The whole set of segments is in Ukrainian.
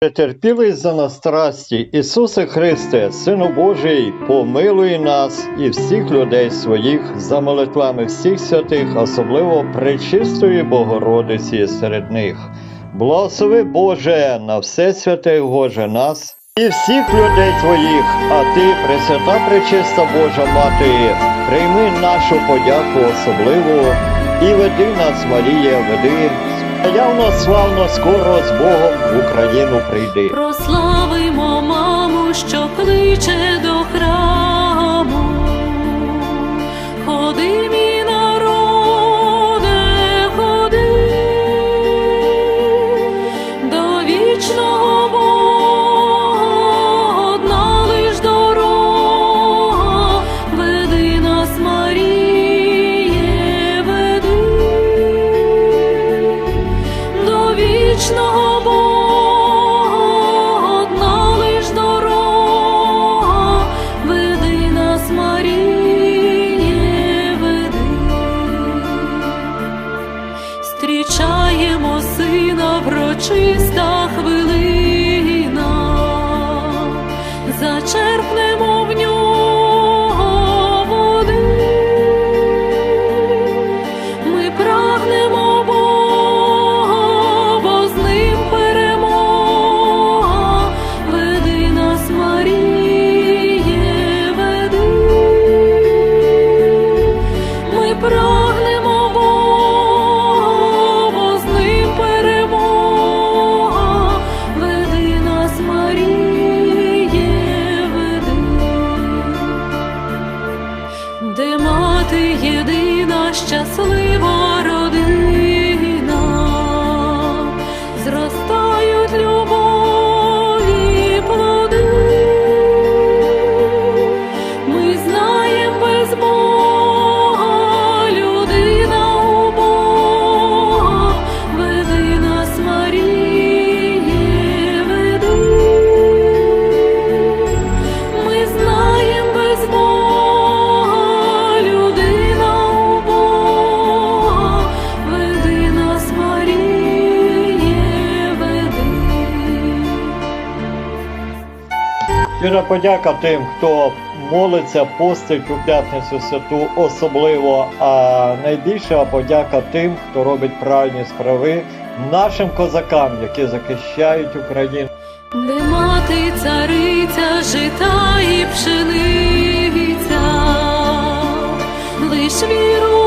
Претерпілий за нас страсті, Ісусе Христе, Сину Божий, помилуй нас і всіх людей своїх за молитвами всіх святих, особливо Пречистої Богородиці серед них. Благослови Боже на все святе Боже нас і всіх людей Твоїх, а Ти, Пресвята Пречиста Божа Мати, прийми нашу подяку особливу і веди нас, Марія, веди. Явно, славно, скоро з Богом в Україну прийди. Прославимо маму, що кличе до храму. Щира подяка тим, хто молиться, постить у п'ятницю святу особливо, а найбільша подяка тим, хто робить правильні справи, нашим козакам, які захищають Україну. Де мати цариця, жита і пшениця, лиш віру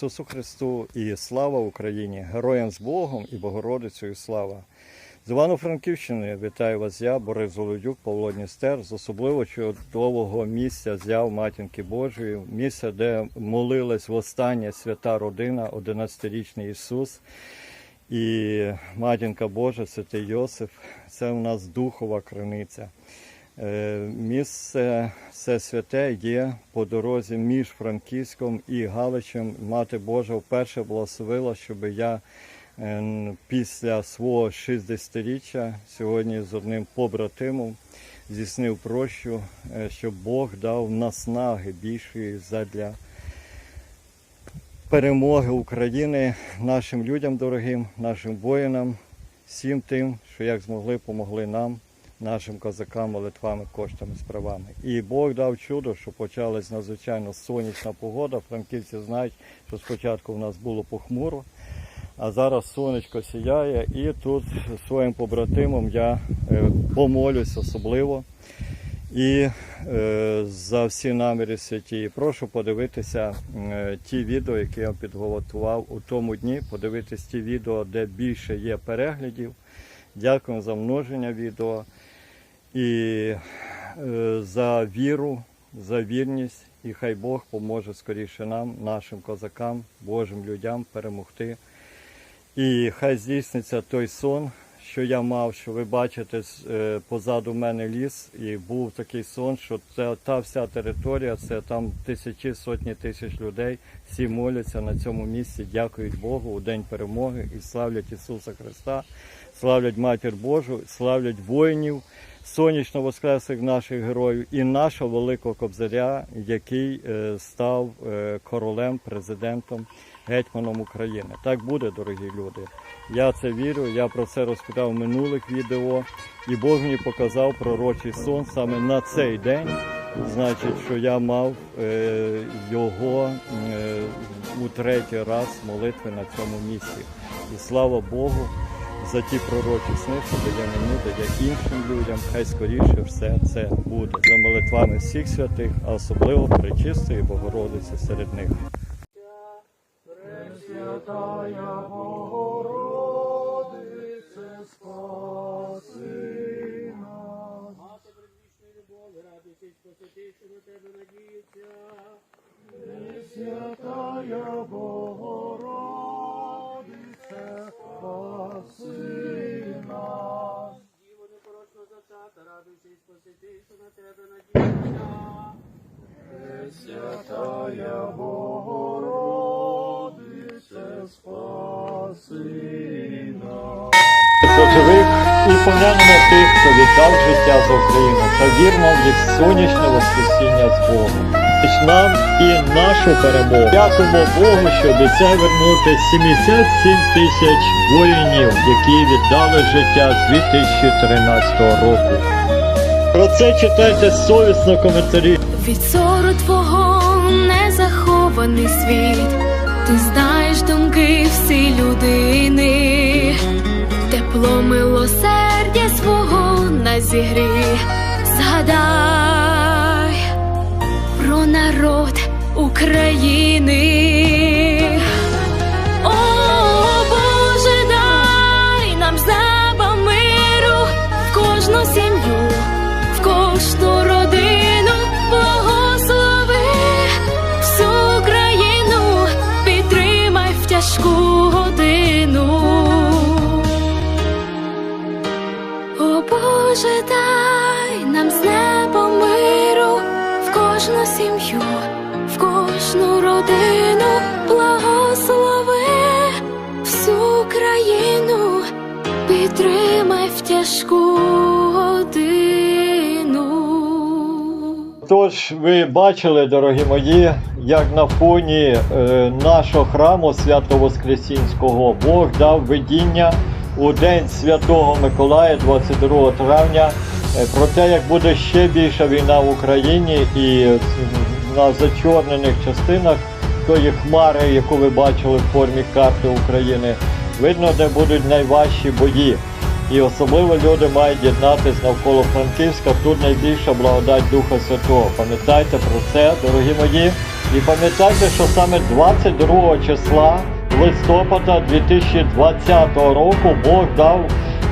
Ісусу Христу і слава Україні! Героям з Богом і Богородицею слава! З Івано-Франківщини вітаю вас я, Борис Володюк, Павло Дністер, з особливо чудового місця зяв Матінки Божої, місця, де молилась востаннє свята родина, 11-річний Ісус і Матінка Божа, святий Йосиф. Це у нас духова криниця. Е, Місце це святе є по дорозі між Франківськом і Галичем. Мати Божа вперше благословила, щоб я е, після свого 60-річчя сьогодні з одним побратимом здійснив прощу, е, щоб Бог дав наснаги більшої задля перемоги України нашим людям дорогим, нашим воїнам, всім тим, що як змогли, помогли нам нашим козакам молитвами, коштами, справами. І Бог дав чудо, що почалась надзвичайно сонячна погода. Франківці знають, що спочатку в нас було похмуро, а зараз сонечко сіяє, і тут своїм побратимам я е, помолюсь особливо. І е, за всі наміри святі. Прошу подивитися е, ті відео, які я підготував у тому дні. Подивитись ті відео, де більше є переглядів. Дякую за множення відео і е, за віру, за вірність. І хай Бог поможе скоріше нам, нашим козакам, Божим людям перемогти. І хай здійсниться той сон, що я мав, що ви бачите е, позаду мене ліс, і був такий сон, що це та вся територія, це там тисячі, сотні тисяч людей. Всі моляться на цьому місці, дякують Богу у день перемоги і славлять Ісуса Христа, славлять Матір Божу, славлять воїнів, сонячно воскреслих наших героїв і нашого великого кобзаря, який е, став е, королем, президентом гетьманом України. Так буде, дорогі люди. Я це вірю, я про це розповідав в минулих відео, і Бог мені показав пророчий сон саме на цей день. Значить, що я мав е, його у третій раз молитви на цьому місці. І слава Богу за ті пророчі сни, що дає мені, дає іншим людям. Хай скоріше все це буде за молитвами всіх святих, а особливо Пречистої Богородиці серед них. Живих і пом'янемо тих, хто віддав життя за Україну та вірмо в їх сонячне воскресіння з Богом. Нам і нашу перемогу. Дякуємо Богу, що обіцяє вернути 77 тисяч воїнів, які віддали життя з 2013 року. Про це читайте совісно коментарі. Від сору твого не захований світ, ти знаєш думки всі людини, тепло милосердя свого на зігрі, згадай про народ України. Сім'ю, в кожну родину, благослови всю країну, підтримай в тяжку годину. Тож ви бачили, дорогі мої, як на фоні е, нашого храму Свято-Воскресінського Бог дав видіння у день Святого Миколая, 22 травня, е, про те, як буде ще більша війна в Україні і е, на зачорнених частинах тої хмари, яку ви бачили в формі карти України, видно, де будуть найважчі бої. І особливо люди мають єднатись навколо Франківська. Тут найбільша благодать Духа Святого. Пам'ятайте про це, дорогі мої. І пам'ятайте, що саме 22 числа листопада 2020 року Бог дав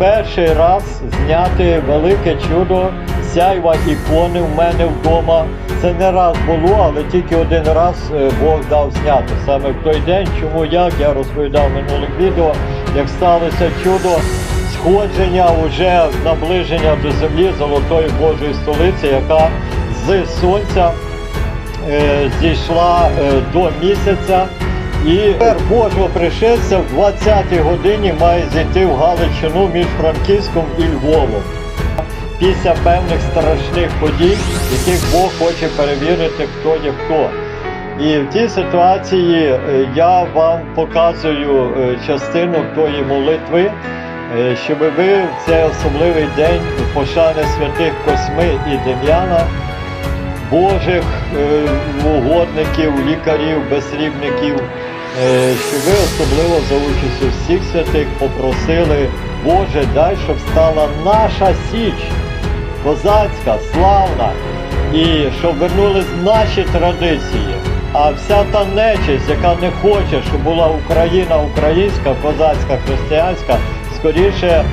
перший раз зняти велике чудо сяйва ікони в мене вдома. Це не раз було, але тільки один раз е, Бог дав зняти. Саме в той день, чому як я розповідав в минулих відео, як сталося чудо сходження, уже наближення до землі Золотої Божої столиці, яка з сонця е, зійшла е, до місяця. І тепер Божого пришестя в 20-й годині має зійти в Галичину між Франківськом і Львовом. Після певних страшних подій, яких Бог хоче перевірити, хто є хто. І в тій ситуації е, я вам показую е, частину тої молитви, е, щоб ви в цей особливий день пошани святих Косьми і Дем'яна, Божих угодників, лікарів, безсрібників, е, щоб ви особливо за участю всіх святих попросили, Боже, дай, щоб стала наша січ козацька, славна, і щоб вернулись наші традиції. А вся та нечисть, яка не хоче, щоб була Україна українська, козацька, християнська, скоріше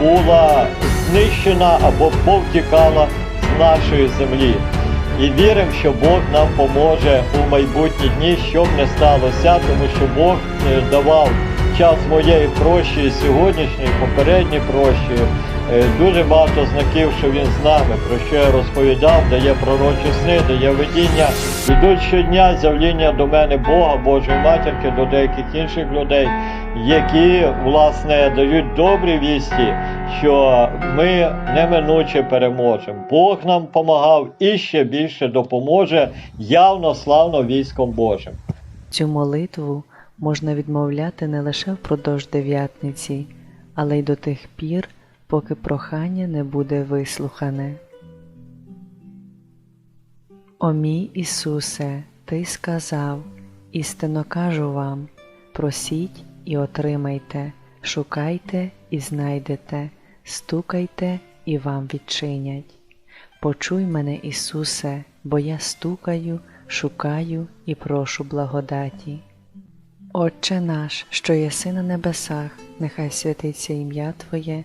була знищена або повтікала з нашої землі. І віримо, що Бог нам поможе у майбутні дні, щоб не сталося, тому що Бог е, давав час моєї прощі, сьогоднішньої, попередньої прощі. Е, Дуже багато знаків, що він з нами, про що я розповідав, дає пророчі сни, дає видіння. Ідуть щодня з'явління до мене Бога, Божої матінки, до деяких інших людей, які власне дають добрі вісті, що ми неминуче переможемо. Бог нам помагав і ще більше допоможе явно славно військом Божим. Цю молитву можна відмовляти не лише впродовж дев'ятниці, але й до тих пір, поки прохання не буде вислухане. О мій Ісусе, Ти сказав, істинно кажу вам, просіть і отримайте, шукайте і знайдете, стукайте і вам відчинять. Почуй мене, Ісусе, бо я стукаю, шукаю і прошу благодаті. Отче наш, що єси на небесах, нехай святиться ім'я Твоє,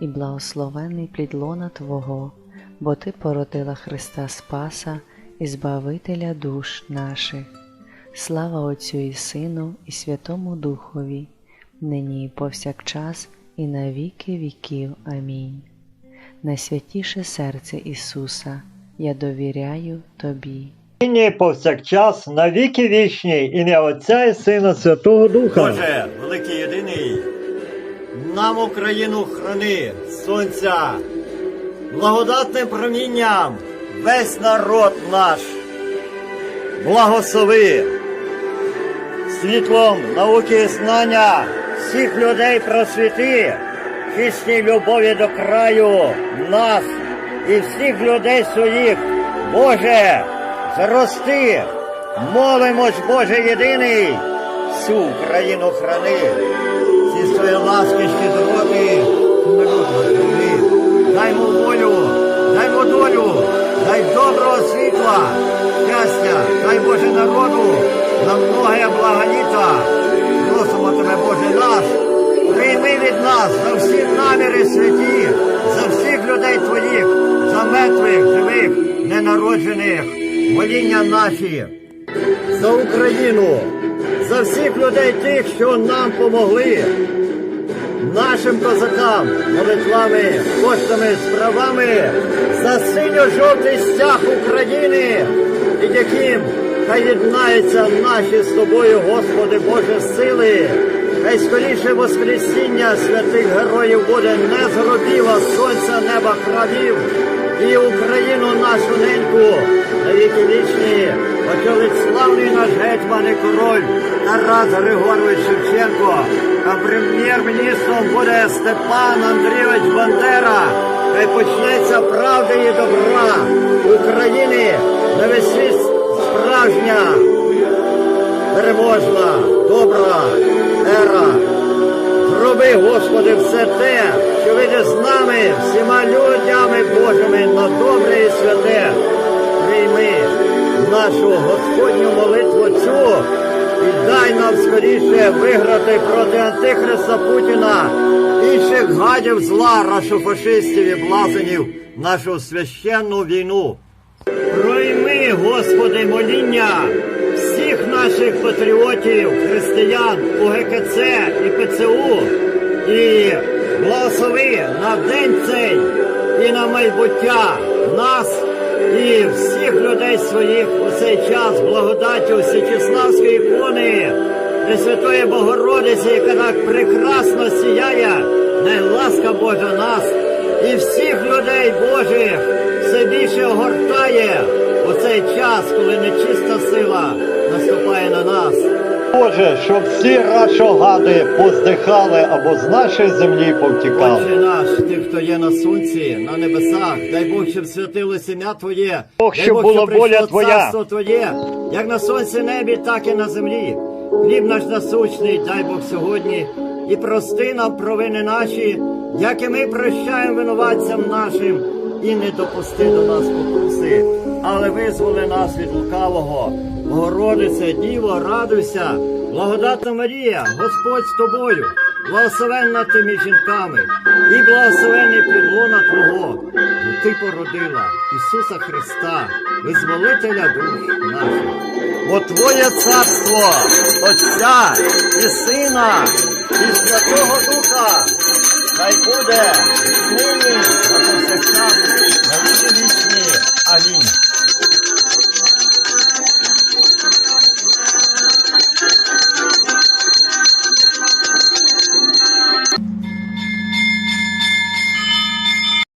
і благословений плід лона Твого, бо Ти породила Христа Спаса і Збавителя душ наших. Слава Отцю і Сину, і Святому Духові, нині і повсякчас, і на віки віків. Амінь. Найсвятіше серце Ісуса, я довіряю Тобі. Нині повсякчас на віки вічні, ім'я Отця і Сина Святого Духа. Боже, великий єдиний, нам Україну храни, сонця, благодатним промінням весь народ наш. Благослови світлом науки і знання всіх людей просвіти, чистій любові до краю нас і всіх людей своїх. Боже, зрости, молимось, Боже єдиний, всю Україну храни, ці свої ласки щедроти, миротворни. Даймо волю, даймо долю, дай доброго світла, щастя, дай Боже народу, на многое благоліта. Просимо тебе, Боже наш, прийми від нас за всі наміри святі, за всіх людей твоїх, за мертвих, живих, ненароджених, моління наші, за Україну, за всіх людей тих, що нам помогли, нашим козакам, молитвами, коштами, справами, за синьо-жовтий стяг України, під яким хай єднаються наші з тобою, Господи Боже, сили. Хай скоріше Воскресіння святих героїв буде не з гробів, а сонця неба кравів. І Україну нашу неньку на віки вічні очолить славний наш гетьман і король Тарас Григорович Шевченко. А прем'єр-міністром буде Степан Андрійович Бандера. Хай почнеться правди і добра України на весь справжня переможна, добра ера. Зроби, Господи, все те, що вийде з нами, всіма людями Божими на добре і святе. Прийми нашу Господню молитву цю і дай нам скоріше виграти проти Антихриста Путіна, інших гадів зла, рашофашистів і блазенів нашу священну війну. Пройми, Господи, моління наших патріотів, християн, УГКЦ і ПЦУ. І благослови на день цей і на майбуття нас і всіх людей своїх у цей час благодаттю Січеславської ікони Пресвятої Богородиці, яка так прекрасно сіяє, най ласка Божа нас і всіх людей Божих все більше огортає у цей час, коли нечиста сила наступає на нас. Боже, щоб всі рашогади поздихали або з нашої землі повтікали. Отче наш, ти, хто є на сонці, на небесах, дай Бог, щоб святилося ім'я Твоє, Бог, дай щоб Бог, була воля Твоя. царство Твоє, як на сонці небі, так і на землі. Хліб наш насущний, дай Бог сьогодні, і прости нам провини наші, як і ми прощаємо винуватцям нашим, і не допусти до нас покуси, але визволи нас від лукавого. Богородице, Діво, радуйся, благодатна Марія, Господь з тобою, благословенна ти між жінками, і благословений підлона Твого, бо ти породила Ісуса Христа, визволителя душ наших. Бо Твоє царство, Отця і Сина, і Святого Духа, хай буде нині на повсякчас